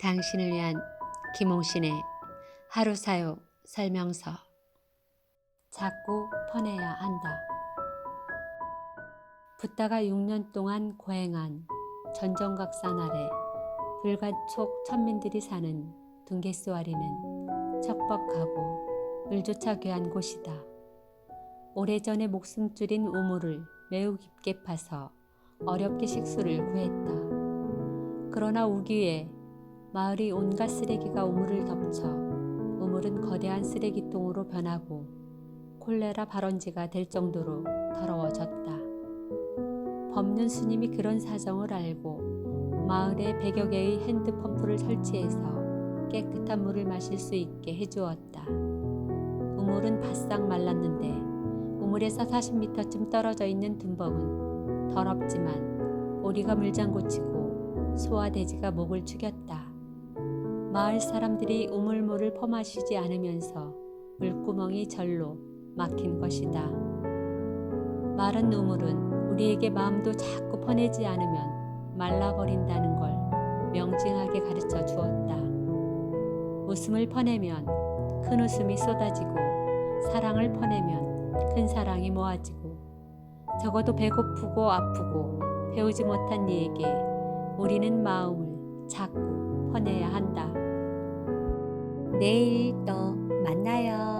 당신을 위한 김홍신의 하루 사요 설명서 자꾸 퍼내야 한다. 붓다가 6년 동안 고행한 전정각산 아래 불가촉 천민들이 사는 둥개수아리는 척박하고 물조차 귀한 곳이다. 오래전에 목숨 줄인 우물을 매우 깊게 파서 어렵게 식수를 구했다. 그러나 우기에 마을이 온갖 쓰레기가 우물을 덮쳐 우물은 거대한 쓰레기통으로 변하고 콜레라 발원지가 될 정도로 더러워졌다. 법륜 스님이 그런 사정을 알고 마을에 100여 개의 핸드펌프를 설치해서 깨끗한 물을 마실 수 있게 해주었다. 우물은 바싹 말랐는데 우물에서 40m쯤 떨어져 있는 둔벅은 더럽지만 오리가 물장구 치고 소와 돼지가 목을 축였다. 마을 사람들이 우물물을 퍼마시지 않으면서 물구멍이 절로 막힌 것이다. 마른 우물은 우리에게 마음도 자꾸 퍼내지 않으면 말라버린다는 걸 명징하게 가르쳐 주었다. 웃음을 퍼내면 큰 웃음이 쏟아지고 사랑을 퍼내면 큰 사랑이 모아지고 적어도 배고프고 아프고 배우지 못한 이에게 우리는 마음을 자꾸 퍼내야 한다. 내일 또 만나요.